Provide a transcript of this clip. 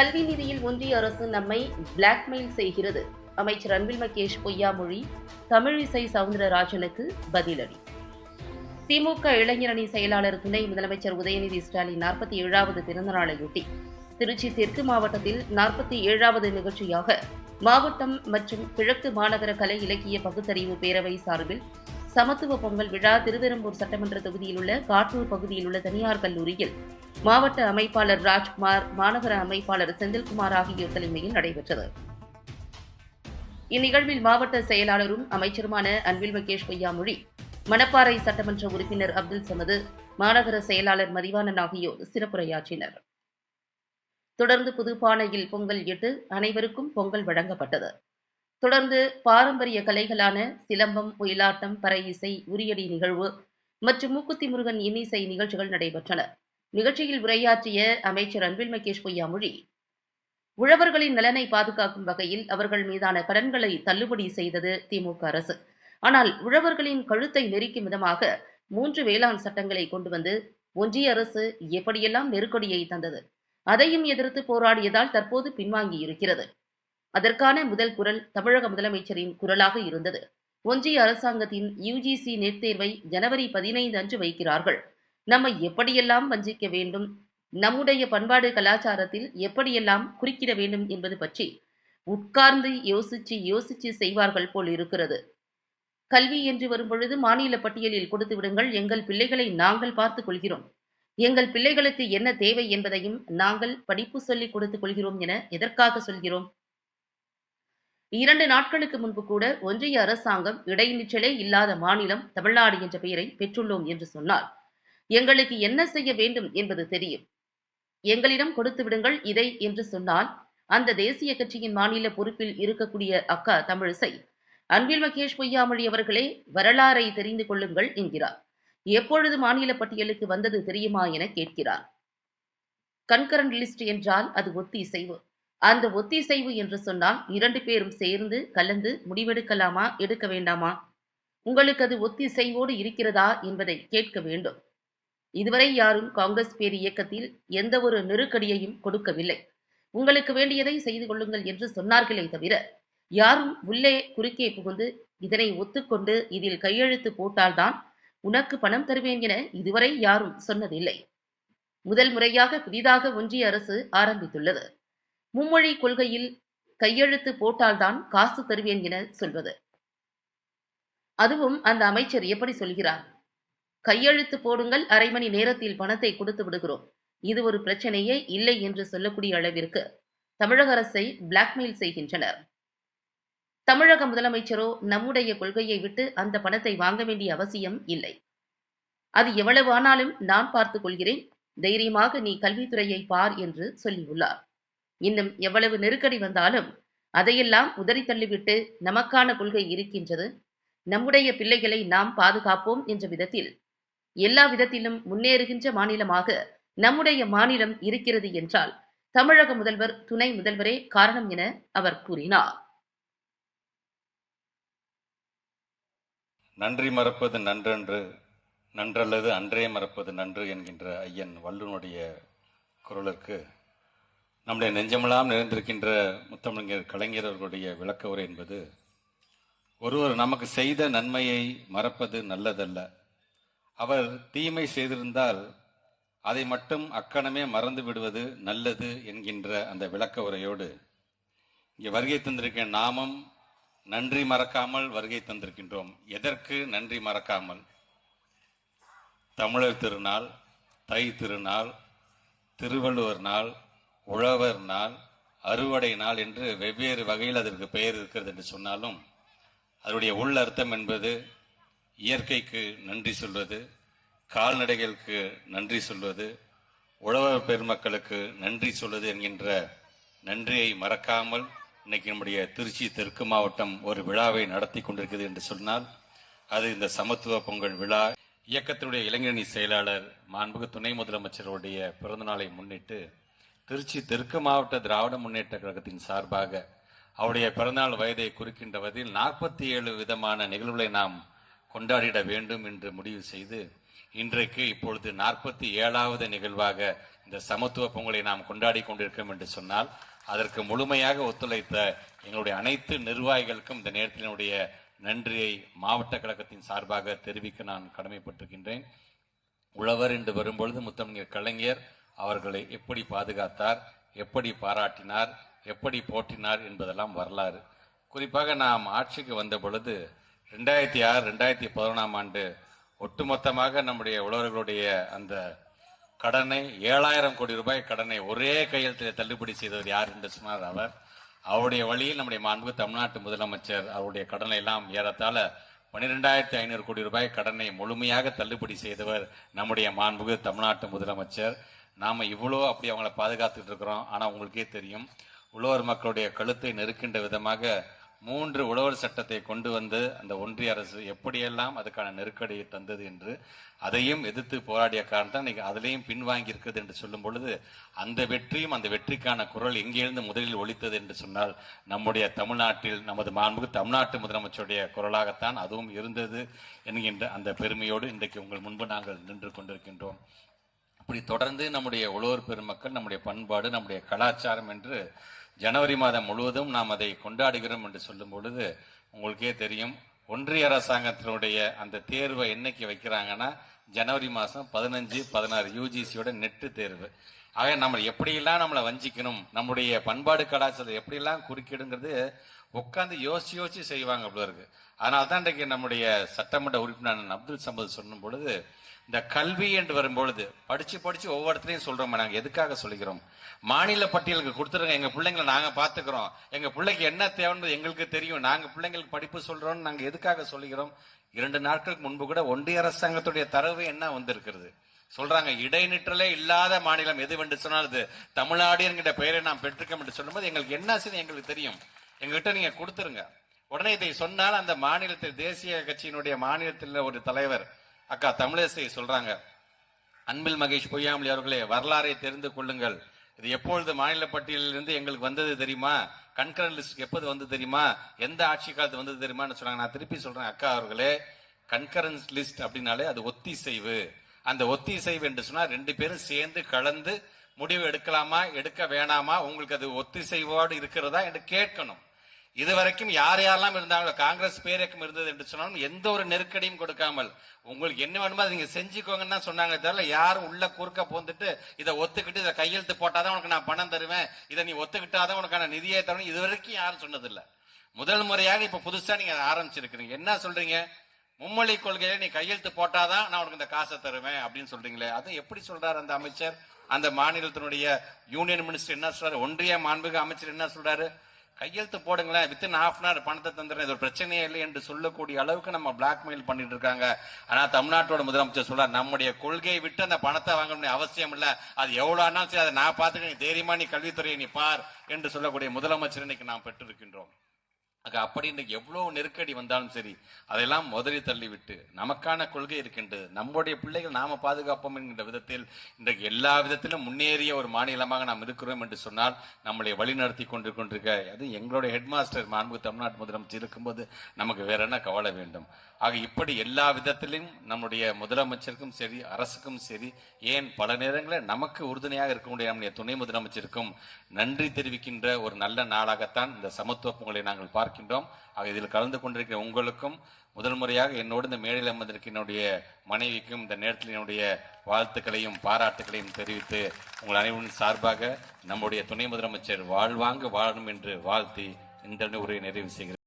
கல்வி நிதியில் ஒன்றிய அரசு நம்மை பிளாக்மெயில் செய்கிறது. அமைச்சர் அன்பில் மகேஷ் பொய்யாமொழி தமிழிசை சவுந்தரராஜனுக்கு பதிலடி. திமுக இளைஞரணி செயலாளர் துணை முதலமைச்சர் உதயநிதி ஸ்டாலின் நாற்பத்தி ஏழாவது பிறந்தநாளையொட்டி திருச்சி தெற்கு மாவட்டத்தில் நாற்பத்தி ஏழாவது நிகழ்ச்சியாக மாவட்டம் மற்றும் கிழக்கு மாநகர கலை இலக்கிய பகுத்தறிவு பேரவை சார்பில் சமத்துவ பொங்கல் விழா திருவெரும்பூர் சட்டமன்ற தொகுதியில் உள்ள காட்டூர் பகுதியில் உள்ள தனியார் கல்லூரியில் மாவட்ட அமைப்பாளர் ராஜ்குமார் மாநகர அமைப்பாளர் செந்தில்குமார் ஆகியோர் தலைமையில் நடைபெற்றது. இந்நிகழ்வில் மாவட்ட செயலாளரும் அமைச்சருமான அன்பில் மகேஷ் பொய்யாமொழி மணப்பாறை சட்டமன்ற உறுப்பினர் அப்துல் சமது மாநகர செயலாளர் மதிவாணன் ஆகியோர் சிறப்புரையாற்றினர். தொடர்ந்து புதுப்பானையில் பொங்கல் இட்டு அனைவருக்கும் பொங்கல் வழங்கப்பட்டது. தொடர்ந்து பாரம்பரிய கலைகளான சிலம்பம் ஒயிலாட்டம் பறை இசை உரியடி நிகழ்வு மற்றும் மூக்குத்தி முருகன் இன்னிசை நிகழ்ச்சிகள் நடைபெற்றன. நிகழ்ச்சியில் உரையாற்றிய அமைச்சர் அன்பில் மகேஷ் பொய்யாமொழி உழவர்களின் நலனை பாதுகாக்கும் வகையில் அவர்கள் மீதான கடன்களை தள்ளுபடி செய்தது திமுக அரசு. ஆனால் உழவர்களின் கழுத்தை நெரிக்கும் விதமாக மூன்று வேளாண் சட்டங்களை கொண்டு வந்து ஒன்றிய அரசு எப்படியெல்லாம் நெருக்கடியை தந்தது? அதையும் எதிர்த்து போராடியதால் தற்போது பின்வாங்கி இருக்கிறது அதற்கான முதல் குரல் தமிழக முதலமைச்சரின் குரலாக இருந்தது. ஒன்றிய அரசாங்கத்தின் யுஜிசி நெட் தேர்வை ஜனவரி பதினைந்து அன்று வைக்கிறார்கள். நம்மை எப்படியெல்லாம் வஞ்சிக்க வேண்டும்? நம்முடைய பண்பாடு கலாச்சாரத்தில் எப்படியெல்லாம் குறுக்கிட வேண்டும் என்பது பற்றி உட்கார்ந்து யோசிச்சு யோசிச்சு செய்வார்கள் போல் இருக்கிறது. கல்வி என்று வரும்பொழுது மாநில பட்டியலில் கொடுத்து விடுங்கள். எங்கள் பிள்ளைகளை நாங்கள் பார்த்துக் கொள்கிறோம். எங்கள் பிள்ளைகளுக்கு என்ன தேவை என்பதையும் நாங்கள் படிப்பு சொல்லிக் கொடுத்துக் கொள்கிறோம் என எதற்காக சொல்கிறோம்? இரண்டு நாட்களுக்கு முன்பு கூட ஒன்றிய அரசாங்கம் இடைநிற்றலே இல்லாத மாநிலம் தமிழ்நாடு என்ற பெயரை பெற்றுள்ளோம் என்று சொன்னார். எங்களுக்கு என்ன செய்ய வேண்டும் என்பது தெரியும். எங்களிடம் கொடுத்து விடுங்கள் இதை என்று சொன்னால் அந்த தேசிய கட்சியின் மாநில பொறுப்பில் இருக்கக்கூடிய அக்கா தமிழிசை அன்பில் மகேஷ் பொய்யாமொழி அவர்களே வரலாறை தெரிந்து கொள்ளுங்கள் என்கிறார். எப்பொழுது மாநில பட்டியலுக்கு வந்தது தெரியுமா என கேட்கிறார். கண்கரண்ட் லிஸ்ட் என்றால் அது ஒத்தி இசைவு அந்த ஒத்திசைவு என்று சொன்னால் இரண்டு பேரும் சேர்ந்து கலந்து முடிவெடுக்கலாமா எடுக்க வேண்டாமா? உங்களுக்கு அது ஒத்திசைவோடு இருக்கிறதா என்பதை கேட்க வேண்டும். இதுவரை யாரும் காங்கிரஸ் பேர் இயக்கத்தில் எந்த ஒரு நெருக்கடியையும் கொடுக்கவில்லை. உங்களுக்கு வேண்டியதை செய்து கொள்ளுங்கள் என்று சொன்னார்களே தவிர யாரும் உள்ளே குறுக்கே புகுந்து இதனை ஒத்துக்கொண்டு இதில் கையெழுத்து போட்டால்தான் உனக்கு பணம் தருவேன் என இதுவரை யாரும் சொன்னதில்லை. முதல் முறையாக புதிதாக ஒன்றிய அரசு ஆரம்பித்துள்ளது. மும்மொழி கொள்கையில் கையெழுத்து போட்டால்தான் காசு தருவேன் என சொல்வது. அதுவும் அந்த அமைச்சர் எப்படி சொல்கிறார்? கையெழுத்து போடுங்கள் அரை மணி நேரத்தில் பணத்தை கொடுத்து விடுகிறோம். இது ஒரு பிரச்சனையே இல்லை என்று சொல்லக்கூடிய அளவிற்கு தமிழக அரசை பிளாக்மெயில் செய்கின்றனர். தமிழக முதலமைச்சரோ நம்முடைய கொள்கையை விட்டு அந்த பணத்தை வாங்க வேண்டிய அவசியம் இல்லை. அது எவ்வளவு ஆனாலும் நான் பார்த்துக் கொள்கிறேன். தைரியமாக நீ கல்வித்துறையை பார் என்று சொல்லியுள்ளார். இன்னும் எவ்வளவு நெருக்கடி வந்தாலும் அதையெல்லாம் உதறி தள்ளிவிட்டு நமக்கான கொள்கை இருக்கின்றது. நம்முடைய பிள்ளைகளை நாம் பாதுகாப்போம் என்ற விதத்தில் எல்லா விதத்திலும் முன்னேறுகின்ற மாநிலமாக நம்முடைய மாநிலம் இருக்கிறது என்றால் தமிழக முதல்வர் துணை முதல்வரே காரணம் என அவர் கூறினார். நன்றி மறப்பது நன்றன்று நன்றல்லது அன்றே மறப்பது நன்று என்கின்ற ஐயன் வள்ளுவனுடைய குரலுக்கு நம்முடைய நெஞ்சமெல்லாம் நிறைந்திருக்கின்ற முத்தமிழர் கலைஞரவர்களுடைய விளக்க உரை என்பது ஒருவர் நமக்கு செய்த நன்மையை மறப்பது நல்லதல்ல. அவர் தீமை செய்திருந்தால் அதை மட்டும் அக்கணமே மறந்து விடுவது நல்லது என்கின்ற அந்த விளக்க உரையோடு இங்கே வருகை தந்திருக்கிற நாமும் நன்றி மறக்காமல் வருகை தந்திருக்கின்றோம். எதற்கு நன்றி மறக்காமல்? தமிழர் திருநாள் தை திருநாள் திருவள்ளுவர் நாள் உழவர் நாள் அறுவடை நாள் என்று வெவ்வேறு வகையில் அதற்கு பெயர் இருக்கிறது என்று சொன்னாலும் அதனுடைய உள் அர்த்தம் என்பது இயற்கைக்கு நன்றி சொல்வது கால்நடைகளுக்கு நன்றி சொல்வது உழவர் பெருமக்களுக்கு நன்றி சொல்வது என்கின்ற நன்றியை மறக்காமல் இன்னைக்கு நம்முடைய திருச்சி தெற்கு மாவட்டம் ஒரு விழாவை நடத்தி கொண்டிருக்கிறது என்று சொன்னால் அது இந்த சமத்துவ பொங்கல் விழா. இயக்கத்தினுடைய இளைஞரணி செயலாளர் மாண்புகு துணை முதலமைச்சருடைய பிறந்தநாளை முன்னிட்டு திருச்சி தெற்கு மாவட்ட திராவிட முன்னேற்ற கழகத்தின் சார்பாக அவருடைய பிறந்தநாள் வயதை குறிக்கின்ற வகையில் நாற்பத்தி ஏழு விதமான நிகழ்வுகளை நாம் கொண்டாடிட வேண்டும் என்று முடிவு செய்து இன்றைக்கு இப்பொழுது நாற்பத்தி ஏழாவது நிகழ்வாக இந்த சமத்துவ பொங்கலை நாம் கொண்டாடி கொண்டிருக்கிறோம் என்று சொன்னால் அதற்கு முழுமையாக ஒத்துழைத்த எங்களுடைய அனைத்து நிர்வாகிகளுக்கும் இந்த நேரத்தினுடைய நன்றியை மாவட்ட கழகத்தின் சார்பாக தெரிவிக்க நான் கடமைப்பட்டிருக்கின்றேன். உழவர் என்று வரும்பொழுது முத்தமிழர் கலைஞர் அவர்களை எப்படி பாதுகாத்தார் எப்படி பாராட்டினார் எப்படி போற்றினார் என்பதெல்லாம் வரலாறு. குறிப்பாக நாம் ஆட்சிக்கு வந்த பொழுது ரெண்டாயிரத்தி ஆறு ரெண்டாயிரத்தி பதினொன்றாம் ஆண்டு ஒட்டுமொத்தமாக நம்முடைய உழவர்களுடைய அந்த கடனை ஏழாயிரம் கோடி ரூபாய் கடனை ஒரே கையெழுத்தில் தள்ளுபடி செய்தவர் யார் என்று சொன்னார் அவர். அவருடைய வழியில் நம்முடைய மாண்பு தமிழ்நாட்டு முதலமைச்சர் அவருடைய கடனை எல்லாம் ஏறத்தாழ பன்னிரெண்டாயிரத்தி ஐநூறு கோடி ரூபாய் கடனை முழுமையாக தள்ளுபடி செய்தவர் நம்முடைய மாண்புகு தமிழ்நாட்டு முதலமைச்சர். நாம் இவ்வளோ அப்படி அவங்கள பாதுகாத்துட்டு இருக்கிறோம். ஆனால் உங்களுக்கே தெரியும் உழவர் மக்களுடைய கழுத்தை நெருக்கின்ற விதமாக மூன்று உழவர் சட்டத்தை கொண்டு வந்து அந்த ஒன்றிய அரசு எப்படியெல்லாம் அதுக்கான நெருக்கடியை தந்தது என்று அதையும் எதிர்த்து போராடிய காரணம் தான் இன்னைக்கு அதிலையும் பின்வாங்கி இருக்கிறது என்று சொல்லும் பொழுது அந்த வெற்றியும் அந்த வெற்றிக்கான குரல் எங்கிருந்து முதலில் ஒழித்தது என்று சொன்னால் நம்முடைய தமிழ்நாட்டில் நமது மாண்புக்கு தமிழ்நாட்டு முதலமைச்சருடைய குரலாகத்தான் அதுவும் இருந்தது என்கின்ற அந்த பெருமையோடு இன்றைக்கு உங்கள் முன்பு நாங்கள் நின்று கொண்டிருக்கின்றோம். இப்படி தொடர்ந்து நம்முடைய உழவர் பெருமக்கள் நம்முடைய பண்பாடு நம்முடைய கலாச்சாரம் என்று ஜனவரி மாதம் முழுவதும் நாம் அதை கொண்டாடுகிறோம் என்று சொல்லும் பொழுது உங்களுக்கே தெரியும் ஒன்றிய அரசாங்கத்தினுடைய அந்த தேர்வை என்னைக்கு வைக்கிறாங்கன்னா ஜனவரி மாதம் பதினஞ்சு பதினாறு யூஜிசியோட நெட்டு தேர்வு. ஆக நம்ம எப்படியெல்லாம் நம்மளை வஞ்சிக்கணும் நம்முடைய பண்பாடு கலாச்சாரத்தை எப்படியெல்லாம் குறுக்கிடுங்கிறது உட்காந்து யோசிச்சு யோசிச்சு செய்வாங்க அப்படி இருக்கு. ஆனால் தான் இன்றைக்கு நம்முடைய சட்டமன்ற உறுப்பினர் அப்துல் சமது சொல்லும் பொழுது இந்த கல்வி என்று வரும்பொழுது படிச்சு படிச்சு ஒவ்வொருத்தரையும் சொல்றோம் நாங்கள் எதுக்காக சொல்லிக்கிறோம்? மாநில பட்டியலுக்கு கொடுத்துருங்க. எங்க பிள்ளைங்களை நாங்க பாத்துக்கிறோம் எங்க பிள்ளைக்கு என்ன தேவைன்னு எங்களுக்கு தெரியும். நாங்க பிள்ளைங்களுக்கு படிப்பு சொல்றோம்னு நாங்க எதுக்காக சொல்லிக்கிறோம்? இரண்டு நாட்களுக்கு முன்பு கூட ஒன்றிய அரசாங்கத்துடைய தரவு என்ன வந்திருக்கிறது? சொல்றாங்க இடைநிற்றலே இல்லாத மாநிலம் எது என்று சொன்னால் அது தமிழ்நாடு என்கிற பெயரை நாம் பெற்றிருக்கோம் என்று சொல்லும்போது எங்களுக்கு என்ன செய்ய எங்களுக்கு தெரியும்? எங்ககிட்ட நீங்க கொடுத்துருங்க. உடனே இதை சொன்னால் அந்த மாநிலத்தில் தேசிய கட்சியினுடைய மாநிலத்தில் ஒரு தலைவர் அக்கா தமிழிசை சொல்றாங்க. அன்பில் மகேஷ் பொய்யாமலி அவர்களே வரலாறை தெரிந்து கொள்ளுங்கள். இது எப்பொழுது மாநில பட்டியலிருந்து எங்களுக்கு வந்தது தெரியுமா? கண்கரன் லிஸ்ட் எப்போது வந்து தெரியுமா? எந்த ஆட்சி காலத்து வந்தது தெரியுமான்னு சொன்னாங்க. நான் திருப்பி சொல்றேன் அக்கா அவர்களே கண்கரன்ஸ் லிஸ்ட் அப்படின்னாலே அது ஒத்திசைவு. அந்த ஒத்திசைவு என்று சொன்னால் ரெண்டு பேரும் சேர்ந்து கலந்து முடிவு எடுக்கலாமா எடுக்க வேணாமா? உங்களுக்கு அது ஒத்திசைவோடு இருக்கிறதா என்று கேட்கணும். இதுவரைக்கும் யார் யாரெல்லாம் இருந்தாங்களோ காங்கிரஸ் பேரக்கம் இருந்தது என்று சொன்னாலும் எந்த ஒரு நெருக்கடியும் கொடுக்காமல் உங்களுக்கு என்ன வேணுமோ அதை நீங்க செஞ்சுக்கோங்கன்னு தான் சொன்னாங்க தவிர யாரும் உள்ள குறுக்க போந்துட்டு இதை ஒத்துக்கிட்டு இதை கையெழுத்து போட்டாதான் உனக்கு நான் பணம் தருவேன் இதை நீ ஒத்துக்கிட்டாதான் உனக்கான நிதியை தரணும் இது வரைக்கும் யாரும் சொன்னதில்லை. முதல் முறையாக இப்ப புதுசா நீங்க ஆரம்பிச்சிருக்கிறீங்க. என்ன சொல்றீங்க? மும்மொழி கொள்கையில நீ கையெழுத்து போட்டாதான் நான் உனக்கு இந்த காசை தருவேன் அப்படின்னு சொல்றீங்களே. அது எப்படி சொல்றாரு அந்த அமைச்சர்? அந்த மாநிலத்தினுடைய யூனியன் மினிஸ்டர் என்ன சொல்றாரு? ஒன்றிய மாண்புக அமைச்சர் என்ன சொல்றாரு? கையெழுத்து போடுங்களேன். வித்தின் ஹாஃப் அன் அவர் பணத்தை தந்துடுறேன். இது ஒரு பிரச்சனையே இல்லை என்று சொல்லக்கூடிய அளவுக்கு நம்ம பிளாக்மெயில் பண்ணிட்டு இருக்காங்க. ஆனா தமிழ்நாட்டோட முதலமைச்சர் சொல்றார் நம்முடைய கொள்கையை விட்டு அந்த பணத்தை வாங்கணும்னு அவசியம் இல்ல. அது எவ்வளவு ஆனாலும் சரி அதை நான் பார்த்துக்க தைரியமா நீ கல்வித்துறையை நீ பார் என்று சொல்லக்கூடிய முதலமைச்சர் இன்னைக்கு நாம் பெற்றிருக்கின்றோம். ஆக அப்படி இன்னைக்கு எவ்வளோ நெருக்கடி வந்தாலும் சரி அதெல்லாம் முதலில் தள்ளிவிட்டு நமக்கான கொள்கை இருக்கின்றது நம்முடைய பிள்ளைகள் நாம பாதுகாப்போம் என்கின்ற விதத்தில் இன்றைக்கு எல்லா விதத்திலும் முன்னேறிய ஒரு மாநிலமாக நாம் இருக்கிறோம் என்று சொன்னால் நம்மளை வழிநடத்தி கொண்டு கொண்டிருக்க அது எங்களுடைய ஹெட்மாஸ்டர் மாண்பு தமிழ்நாட்டு முதலமைச்சர் இருக்கும்போது நமக்கு வேற என்ன கவலை வேண்டும்? ஆக இப்படி எல்லா விதத்திலும் நம்முடைய முதலமைச்சருக்கும் சரி அரசுக்கும் சரி ஏன் பல நேரங்களில் நமக்கு உறுதுணையாக இருக்கக்கூடிய நம்முடைய துணை முதலமைச்சருக்கும் நன்றி தெரிவிக்கின்ற ஒரு நல்ல நாளாகத்தான் இந்த சமத்துவ பொங்கலை நாங்கள் பார்க்கின்றோம். ஆக இதில் கலந்து கொண்டிருக்கிற உங்களுக்கும் முதல் முறையாக என்னோடு இந்த மேடையில் அமர்ந்திருக்க என்னுடைய மனைவிக்கும் இந்த நேரத்தில் என்னுடைய வாழ்த்துக்களையும் பாராட்டுகளையும் தெரிவித்து உங்கள் அனைவரின் சார்பாக நம்முடைய துணை முதலமைச்சர் வாழ்வாங்க வாழணும் என்று வாழ்த்தி இந்த உரையை நிறைவு செய்கிறேன்.